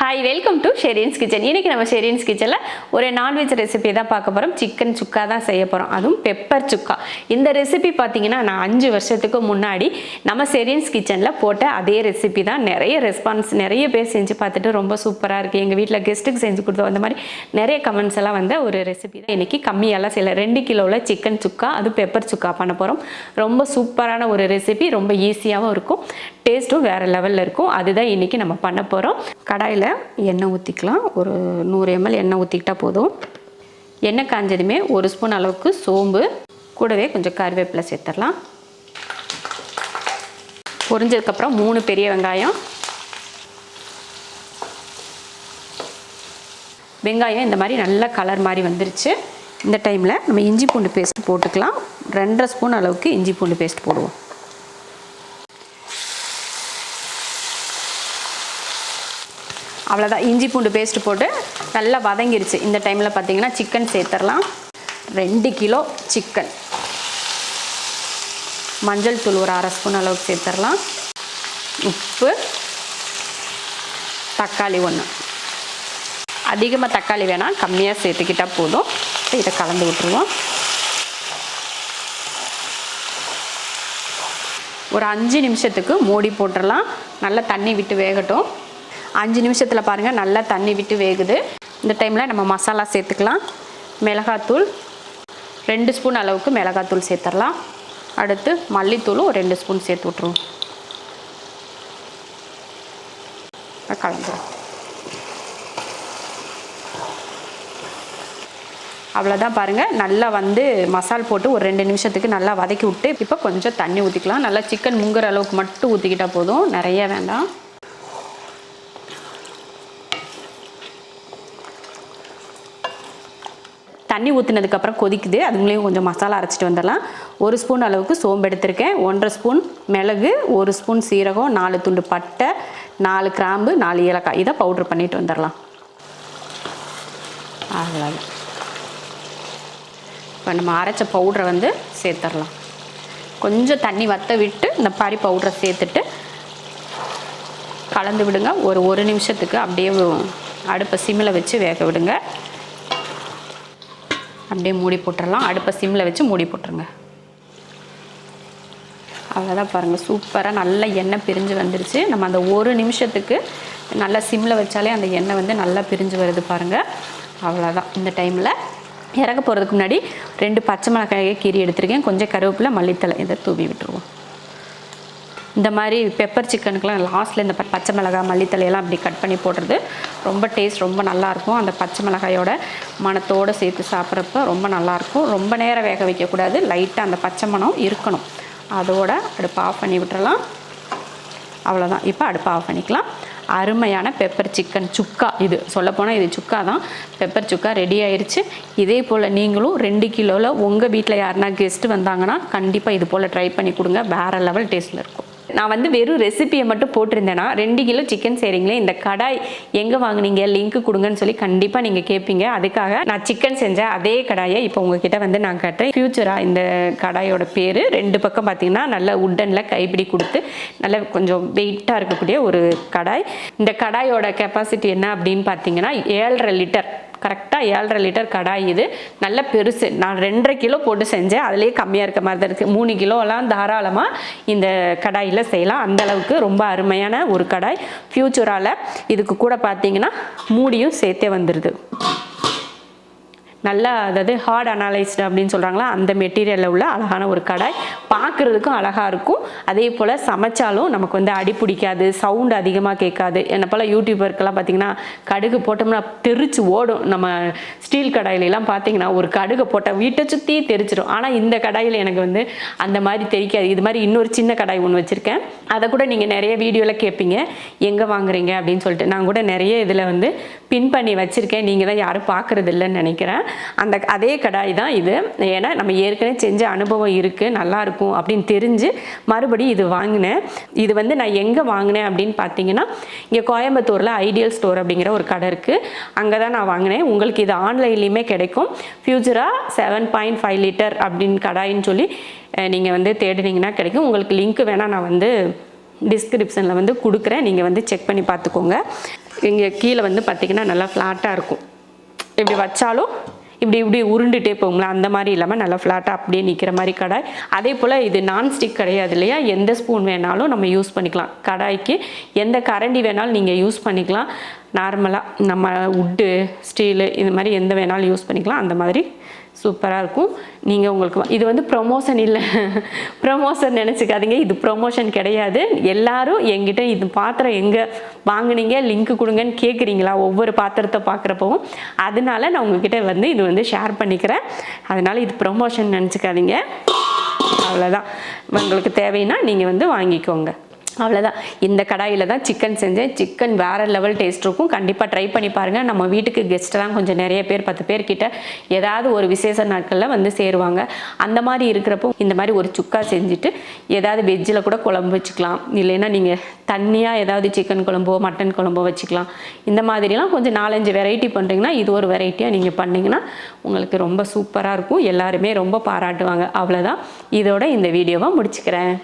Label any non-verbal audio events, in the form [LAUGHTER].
Hi welcome to Sherin's kitchen இன்றைக்கி நம்ம ஷெரியன்ஸ் கிச்சனில் ஒரு நான்வெஜ் ரெசிபி தான் பார்க்க போகிறோம் சிக்கன் சுக்கா தான் செய்ய போகிறோம் அதுவும் பெப்பர் சுக்கா. இந்த ரெசிபி பார்த்தீங்கன்னா நான் அஞ்சு வருஷத்துக்கு முன்னாடி நம்ம ஷெரியன்ஸ் கிச்சனில் போட்ட அதே ரெசிபி தான் நிறைய ரெஸ்பான்ஸ் நிறைய பேர் செஞ்சு பார்த்துட்டு ரொம்ப சூப்பராக இருக்குது எங்கள் வீட்டில் கெஸ்ட்டுக்கு செஞ்சு கொடுத்தோம். அந்த மாதிரி நிறைய கமெண்ட்ஸ் எல்லாம் வந்த ஒரு ரெசிபி தான் இன்றைக்கி கம்மியெல்லாம் செய்யலை. ரெண்டு கிலோவில் சிக்கன் சுக்கா அது பெப்பர் சுக்கா பண்ண போகிறோம் ரொம்ப சூப்பரான ஒரு ரெசிபி ரொம்ப ஈஸியாகவும் இருக்கும். டேஸ்ட்டும் வேறு லெவலில் இருக்கும். அதுதான் இன்றைக்கி நம்ம பண்ண போகிறோம் கடாயில் எண்ணெய் ஊற்றிக்கலாம் ஒரு நூறு எம்எல் எண்ணெய் ஊற்றிக்கிட்டால் போதும். எண்ணெய் காஞ்சதுமே ஒரு ஸ்பூன் அளவுக்கு சோம்பு கூடவே கொஞ்சம் கருவேப்பிலை சேர்த்துடலாம். பொரிஞ்சதுக்கப்புறம் மூணு பெரிய வெங்காயம். வெங்காயம் இந்த மாதிரி நல்ல கலர் மாதிரி வந்துருச்சு. இந்த டைமில் நம்ம இஞ்சி பூண்டு பேஸ்ட் போட்டுக்கலாம். ரெண்டரை ஸ்பூன் அளவுக்கு இஞ்சி பூண்டு பேஸ்ட் போடுவோம். அவ்வளோதான் இஞ்சி பூண்டு பேஸ்ட் போட்டு நல்லா வதங்கிருச்சு. இந்த டைமில் பார்த்தீங்கன்னா சிக்கன் சேர்த்துடலாம். ரெண்டு கிலோ சிக்கன் மஞ்சள் தூள் ஒரு அரை ஸ்பூன் அளவுக்கு சேர்த்துடலாம். உப்பு தக்காளி ஒன்று அதிகமாக தக்காளி வேணாம் கம்மியாக சேர்த்துக்கிட்டால் போதும். இதை கலந்து விட்டுருவோம். ஒரு அஞ்சு நிமிஷத்துக்கு மூடி போட்டுடலாம். நல்லா தண்ணி விட்டு வேகட்டும். அஞ்சு நிமிஷத்தில் பாருங்கள் நல்லா தண்ணி விட்டு வேகுது. இந்த டைமில் நம்ம மசாலா சேர்த்துக்கலாம். மிளகாத்தூள் ரெண்டு ஸ்பூன் அளவுக்கு மிளகாத்தூள் சேர்த்துடலாம் அடுத்து மல்லித்தூளும் ஒரு ரெண்டு ஸ்பூன் சேர்த்து விட்ருவோம் கலந்துடும் அவ்வளோதான் பாருங்கள் நல்லா வந்து மசால் போட்டு ஒரு ரெண்டு நிமிஷத்துக்கு நல்லா வதக்கி விட்டு இப்போ கொஞ்சம் தண்ணி ஊற்றிக்கலாம் நல்லா சிக்கன் முங்குற அளவுக்கு மட்டும் ஊற்றிக்கிட்டால் போதும். நிறைய வேண்டாம். தண்ணி ஊற்றினதுக்கப்புறம் கொதிக்குது. அதுங்களையும் கொஞ்சம் மசாலா அரைச்சிட்டு வந்துடலாம். ஒரு ஸ்பூன் அளவுக்கு சோம்பு எடுத்திருக்கேன். ஒன்றரை ஸ்பூன் மிளகு ஒரு ஸ்பூன் சீரகம் நாலு துண்டு பட்டை நாலு கிராம்பு நாலு ஏலக்காய். இதை பவுட்ரு பண்ணிட்டு வந்துடலாம். அவ்வளோதான் இப்போ நம்ம அரைச்ச பவுட்ரை வந்து சேர்த்துடலாம். கொஞ்சம் தண்ணி வற்ற விட்டு இந்த பாரி பவுட்ரை சேர்த்துட்டு கலந்து விடுங்க. ஒரு ஒரு நிமிஷத்துக்கு அப்படியே அடுப்பை சிம்மில் வச்சு வேக விடுங்க. அப்படியே மூடி போட்டுடலாம் அடுப்பை சிம்மில் வச்சு மூடி போட்டுருங்க. அவ்வளோதான் பாருங்கள் சூப்பராக நல்ல எண்ணெய் பிரிஞ்சு வந்துருச்சு. நம்ம அந்த ஒரு நிமிஷத்துக்கு நல்லா சிம்மில் வச்சாலே அந்த எண்ணெய் வந்து நல்லா பிரிஞ்சு வருது பாருங்கள் அவ்வளோதான் இந்த டைமில் இறக்க போகிறதுக்கு முன்னாடி ரெண்டு பச்சை மிளகாயை கீரி எடுத்திருக்கேன். கொஞ்சம் கருவேப்பிலை மல்லித்தலை இதை தூவி விட்டுருவோம். இந்த மாதிரி பெப்பர் சிக்கனுக்கெலாம் லாஸ்ட்டில் இந்த பச்சை மிளகாய் மல்லித்தலையெல்லாம் அப்படி கட் பண்ணி போடுறது. ரொம்ப டேஸ்ட் ரொம்ப நல்லாயிருக்கும் அந்த பச்சை மிளகாயோட மனத்தோடு சேர்த்து சாப்பிட்றப்ப ரொம்ப நல்லாயிருக்கும் ரொம்ப நேரம் வேக வைக்கக்கூடாது. லைட்டாக அந்த பச்சை மணம் இருக்கணும். அதோட அடுப்பு ஆஃப் பண்ணி விட்டுறலாம். அவ்வளோதான் இப்போ அடுப்பு ஆஃப் பண்ணிக்கலாம். அருமையான பெப்பர் சிக்கன் சுக்கா இது. சொல்லப்போனால் இது சுக்கா தான். பெப்பர் சுக்கா ரெடி ஆயிடுச்சு இதே போல் நீங்களும் ரெண்டு கிலோவில் உங்கள் வீட்டில் யாருனா கெஸ்ட்டு வந்தாங்கன்னா கண்டிப்பாக இது போல் ட்ரை பண்ணி கொடுங்க. வேறு லெவல் டேஸ்ட்டில் இருக்கும். நான் வந்து வெறும் ரெசிபியை மட்டும் போட்டிருந்தேன்னா ரெண்டு கிலோ சிக்கன் செய்கிறீங்களே இந்த கடாய் எங்கே வாங்குனீங்க? லிங்க் கொடுங்கன்னு சொல்லி கண்டிப்பாக நீங்கள் கேட்பீங்க அதுக்காக நான் சிக்கன் செஞ்ச அதே கடாயை இப்போ உங்ககிட்ட வந்து நான் கட்டுறேன். ஃப்யூச்சராக இந்த கடாயோட பேர் ரெண்டு பக்கம் பார்த்தீங்கன்னா நல்ல உட்டனில் கைப்பிடி கொடுத்து நல்ல கொஞ்சம் வெயிட்டாக இருக்கக்கூடிய ஒரு கடாய். இந்த கடாயோட கெப்பாசிட்டி என்ன அப்படின்னு பார்த்தீங்கன்னா ஏழரை லிட்டர் கரெக்டாக ஏழரை லிட்டர் கடாய் இது. நல்ல பெருசு. நான் ரெண்டரை கிலோ போட்டு செஞ்சேன். அதுலேயே கம்மியாக இருக்க மாதிரி தான் இருக்குது மூணு கிலோலாம் தாராளமாக இந்த கடாயில் செய்யலாம். அந்தளவுக்கு ரொம்ப அருமையான ஒரு கடாய். ஃப்யூச்சரால் இதுக்கு கூட பார்த்தீங்கன்னா மூடியும் சேர்த்தே வந்துடுது நல்லா அதாவது ஹார்ட் அனாலைஸ்டு அப்படின்னு சொல்கிறாங்களா அந்த மெட்டீரியலில் உள்ள அழகான ஒரு கடாய். பார்க்குறதுக்கும் அழகாக இருக்கும். அதே போல் சமைச்சாலும் நமக்கு வந்து அடி பிடிக்காது சவுண்ட் அதிகமாக கேட்காது. என்ன போல் யூடியூபருக்கெல்லாம் பார்த்தீங்கன்னா கடுகு போட்டோம்னா தெரிச்சு ஓடும். நம்ம ஸ்டீல் கடாயிலெலாம் பார்த்தீங்கன்னா ஒரு கடுகு போட்டால் வீட்டை சுற்றி தெரிச்சிடும் ஆனால் இந்த கடாயில் எனக்கு வந்து அந்த மாதிரி தெரிக்காது. இது மாதிரி இன்னொரு சின்ன கடாய் ஒன்று வச்சுருக்கேன். அதை கூட நீங்கள் நிறைய வீடியோவில் கேட்பீங்க எங்கே வாங்குறீங்க அப்படின்னு சொல்லிட்டு. நான் கூட நிறைய இதில் வந்து பின் பண்ணி வச்சுருக்கேன். நீங்கள் தான் யாரும் பார்க்குறது இல்லைன்னு நினைக்கிறேன். அந்த அதே கடாய் தான் இது. ஏன்னா நம்ம ஏற்கனவே செஞ்ச அனுபவம் இருக்குது நல்லாயிருக்கும் அப்படின்னு தெரிஞ்சு மறுபடியும் இது வாங்கினேன். இது வந்து நான் எங்கே வாங்கினேன் அப்படின்னு பார்த்தீங்கன்னா இங்கே கோயம்புத்தூரில் ஐடியல் ஸ்டோர் அப்படிங்கிற ஒரு கடை இருக்குது அங்கே தான் நான் வாங்கினேன். உங்களுக்கு இது ஆன்லைன்லேயுமே கிடைக்கும். ஃபியூச்சராக செவன் பாயிண்ட் ஃபைவ் லிட்டர் அப்படின்னு கடாயின்னு சொல்லி நீங்கள் வந்து தேடினீங்கன்னா கிடைக்கும். உங்களுக்கு லிங்க் வேணால் நான் வந்து டிஸ்கிரிப்ஷனில் வந்து கொடுக்குறேன். நீங்கள் வந்து செக் பண்ணி பார்த்துக்கோங்க இங்கே கீழே வந்து பார்த்திங்கன்னா நல்லா ஃப்ளாட்டாக இருக்கும். இப்படி வச்சாலும் இப்படி இப்படி உருண்டுட்டே போகுங்களா? அந்த மாதிரி இல்லாமல் நல்லா ஃப்ளாட்டாக அப்படியே நிற்கிற மாதிரி கடாய். அதே போல் இது நான்ஸ்டிக் கிடையாது இல்லையா? எந்த ஸ்பூன் வேணாலும் நம்ம யூஸ் பண்ணிக்கலாம். கடாய்க்கு எந்த கரண்டி வேணாலும் நீங்கள் யூஸ் பண்ணிக்கலாம். நார்மலாக நம்ம உட்டு ஸ்டீலு இது மாதிரி எந்த வேணாலும் யூஸ் பண்ணிக்கலாம். அந்த மாதிரி சூப்பராக இருக்கும். நீங்கள் உங்களுக்கு இது வந்து ப்ரொமோஷன் இல்லை. ப்ரொமோஷன் [LAUGHS] நினச்சிக்காதீங்க. இது ப்ரொமோஷன் கிடையாது. எல்லாரும் எங்கிட்ட இது பாத்திரம் எங்கே வாங்கினீங்க லிங்க் கொடுங்கன்னு கேட்குறீங்களா ஒவ்வொரு பாத்திரத்தை பார்க்குறப்பவும் அதனால நான் உங்ககிட்ட வந்து இது வந்து ஷேர் பண்ணிக்கிறேன். அதனால் இது ப்ரொமோஷன் நினச்சிக்காதீங்க. அவ்வளோதான் உங்களுக்கு தேவைன்னா நீங்கள் வந்து வாங்கிக்கோங்க. அவ்வளோதான் இந்த கடாயில் தான் சிக்கன் செஞ்சேன். சிக்கன் வேறு லெவல் டேஸ்ட் இருக்கும். கண்டிப்பாக ட்ரை பண்ணி பாருங்கள் நம்ம வீட்டுக்கு கெஸ்ட்டெல்லாம் கொஞ்சம் நிறைய பேர் பத்து பேர்கிட்ட ஏதாவது ஒரு விசேஷ நாட்களில் வந்து சேருவாங்க. அந்த மாதிரி இருக்கிறப்போ இந்த மாதிரி ஒரு சுக்கா செஞ்சுட்டு ஏதாவது வெஜ்ஜில் கூட குழம்பு வச்சுக்கலாம். இல்லைன்னா நீங்கள் தண்ணியாக ஏதாவது சிக்கன் குழம்போ மட்டன் குழம்போ வச்சுக்கலாம். இந்த மாதிரிலாம் கொஞ்சம் நாலஞ்சு வெரைட்டி பண்ணுறீங்கன்னா இது ஒரு வெரைட்டியாக நீங்கள் பண்ணிங்கன்னா உங்களுக்கு ரொம்ப சூப்பராக இருக்கும். எல்லாருமே ரொம்ப பாராட்டுவாங்க. அவ்வளோதான் இதோட இந்த வீடியோவை முடிச்சுக்கிறேன்.